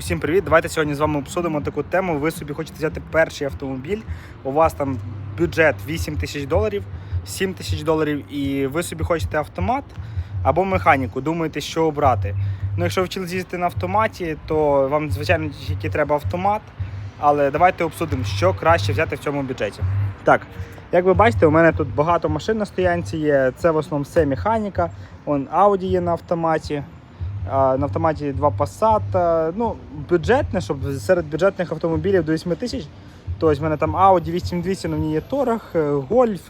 Усім привіт! Давайте сьогодні з вами обсудимо таку тему. Ви собі хочете взяти перший автомобіль. У вас там бюджет 8 тисяч доларів, 7 тисяч доларів, і ви собі хочете автомат або механіку. Думаєте, що обрати. Ну, якщо ви вчились їздити на автоматі, то вам звичайно тільки треба автомат. Але давайте обсудимо, що краще взяти в цьому бюджеті. Так, як ви бачите, у мене тут багато машин на стоянці є. Це в основному все механіка. Вон Audi є на автоматі. На автоматі два Passat. Ну, бюджетне, щоб серед бюджетних автомобілів до 8 тисяч. Тобто в мене там Audi 8200, на ній є Торг, Гольф,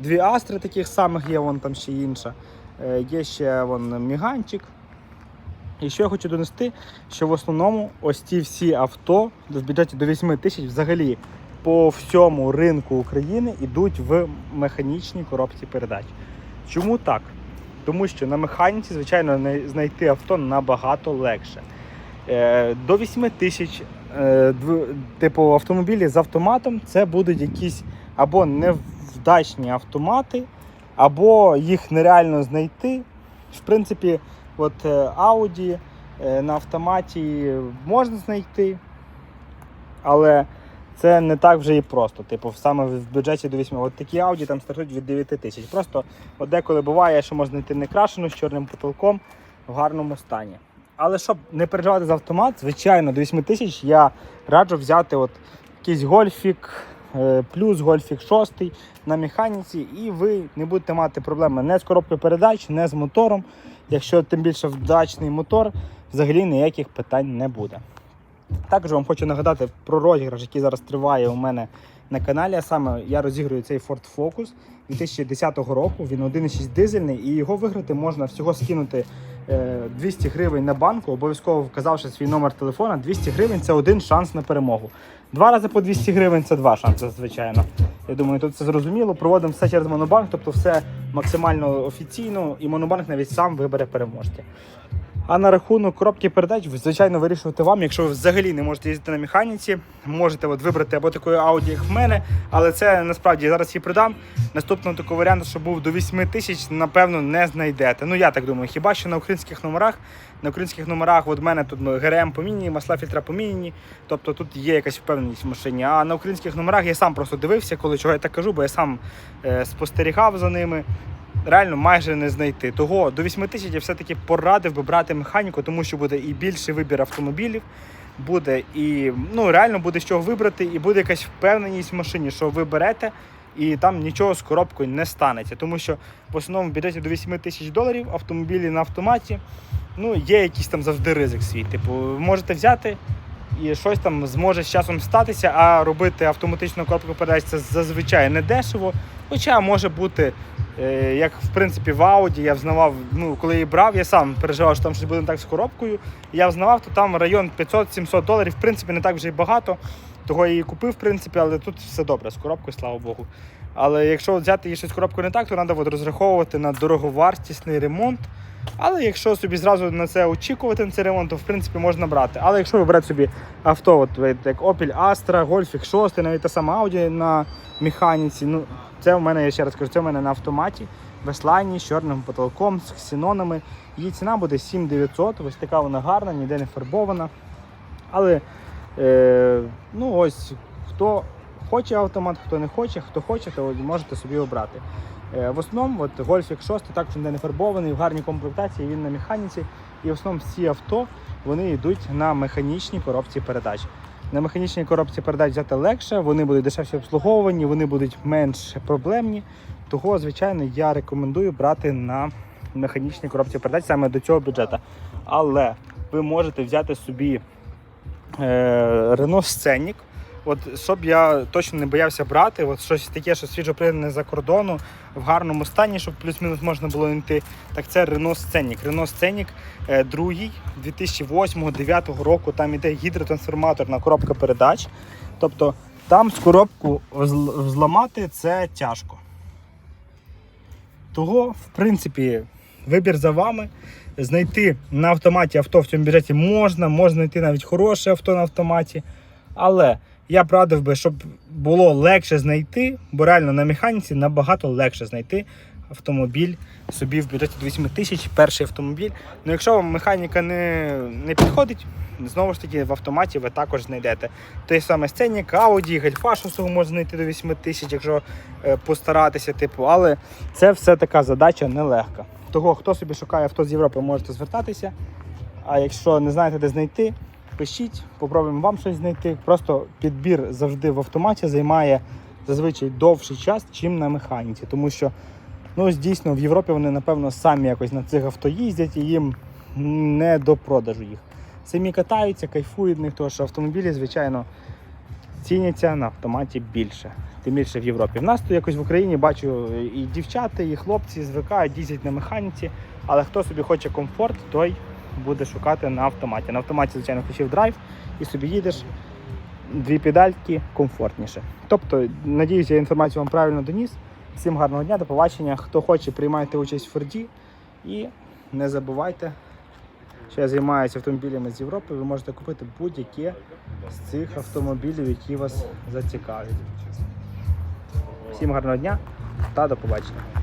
дві Астри таких самих є, вон там ще інша. Е, Є ще вон Міганчик. І що я хочу донести, що в основному ось ці всі авто в бюджеті до 8 тисяч взагалі по всьому ринку України йдуть в механічній коробці передач. Чому так? Тому що на механіці, звичайно, знайти авто набагато легше. Е, До 8 тисяч е, типу автомобілі з автоматом це будуть якісь або невдачні автомати, або їх нереально знайти. В принципі, от е, Audi на автоматі можна знайти, але це не так вже і просто. Типу, саме в бюджеті до 8. От такі Audi там стартують від 9 тисяч. Просто от деколи буває, що можна знайти не крашену з чорним потолком в гарному стані. Але щоб не переживати за автомат, звичайно, до 8 тисяч я раджу взяти от якийсь гольфік, е, плюс гольфік 6 на механіці, і ви не будете мати проблеми не з коробкою передач, не з мотором. Якщо тим більше вдачний мотор, взагалі ніяких питань не буде. Також вам хочу нагадати про розіграш, який зараз триває у мене на каналі. А саме я розіграю цей Ford Focus 2010 року. Він 1,6 дизельний, і його виграти можна всього скинути е, 200 гривень на банку, обов'язково вказавши свій номер телефона. 200 гривень це один шанс на перемогу. Два рази по 200 гривень це два шанси, звичайно. Я думаю, тут це зрозуміло. Проводимо все через монобанк, тобто все максимально офіційно, і монобанк навіть сам вибере переможця. А на рахунок коробки передач, звичайно, вирішувати вам. Якщо ви взагалі не можете їздити на механіці, можете от вибрати або такої Audi, як в мене, але це насправді я зараз її придам. Наступного такого варіанту, що був до 8 тисяч, напевно, не знайдете. Ну я так думаю, хіба що на українських номерах. На українських номерах от в мене тут ГРМ поміняні, масла фільтра поміняні, тобто тут є якась впевненість в машині. А на українських номерах я сам просто дивився, коли чого я так кажу, бо я сам е, спостерігав за ними реально майже не знайти. Того до 8 тисяч я все-таки порадив би брати механіку, тому що буде і більший вибір автомобілів, буде і ну реально буде з чого вибрати, і буде якась впевненість в машині, що ви берете. І там нічого з коробкою не станеться, тому що в основному в бюджеті до 8 тисяч доларів автомобілі на автоматі. Ну, є якийсь там завжди ризик свій. Типу, ви можете взяти і щось там зможе з часом статися, а робити автоматичну коробку передач це зазвичай не дешево. Хоча може бути, як в принципі в Audi, я взнавав, ну коли її брав, я сам переживав, що там щось буде не так з коробкою. Я взнавав, то там район 500-700 доларів, в принципі, не так вже й багато. Того я її купив, в принципі, але тут все добре з коробкою, слава Богу. Але якщо взяти її щось з коробкою не так, то треба розраховувати на дороговартісний ремонт. Але якщо собі зразу на це очікувати на цей ремонт, то в принципі можна брати. Але якщо ви берете собі авто, от як Opel Astra, Golf 6, навіть та сама Audi на механіці, ну це в мене, я ще раз кажу, це в мене на автоматі, веслайні, з чорним потолком, з ксенонами. Її ціна буде 7900, ось така вона гарна, ніде не фарбована. Але е, ну ось хто хоче автомат, хто не хоче, хто хоче, то можете собі обрати. Е, В основному от Golf 6 також ніде не фарбований, в гарній комплектації, він на механіці. І в основному всі авто вони йдуть на механічній коробці передач. На механічній коробці передач взяти легше, вони будуть дешевше обслуговувані, вони будуть менш проблемні. Того, звичайно, я рекомендую брати на механічній коробці передач саме до цього бюджету. Але ви можете взяти собі Рено Scenic. От щоб я точно не боявся брати, от щось таке, що свіжо пригнане за кордону в гарному стані, щоб плюс-мінус можна було знайти. Так це Renault Scenic. Renault Scenic е, другий 2008-2009 року. Там іде гідротрансформаторна коробка передач. Тобто там з коробку взл- взламати це тяжко. Того, в принципі, вибір за вами. Знайти на автоматі авто в цьому бюджеті можна, можна знайти навіть хороше авто на автоматі. Але я б радив би, щоб було легше знайти, бо реально на механіці набагато легше знайти автомобіль собі в бюджеті до 8 тисяч, перший автомобіль. Ну якщо вам механіка не, не підходить, знову ж таки в автоматі ви також знайдете. Той саме сценік, Audi, Гельфа 6 можна знайти до 8 тисяч, якщо е, постаратися, типу, але це все така задача нелегка. Того, хто собі шукає авто з Європи, можете звертатися. А якщо не знаєте, де знайти, пишіть, попробуємо вам щось знайти. Просто підбір завжди в автоматі займає зазвичай довший час, чим на механіці. Тому що ну, дійсно в Європі вони, напевно, самі якось на цих авто їздять і їм не до продажу їх. Самі катаються, кайфують них, тому що автомобілі, звичайно, ціняться на автоматі більше. Тим більше в Європі. В нас тут якось в Україні бачу і дівчата, і хлопці звикають, їздять на механіці, але хто собі хоче комфорт, той буде шукати на автоматі. На автоматі, звичайно, включив драйв і собі їдеш дві педальки комфортніше. Тобто, надіюся, я інформацію вам правильно доніс. Всім гарного дня, до побачення. Хто хоче, приймайте участь в Форді. І не забувайте, що я займаюся автомобілями з Європи. Ви можете купити будь-яке з цих автомобілів, які вас зацікавлять. Всім гарного дня та до побачення.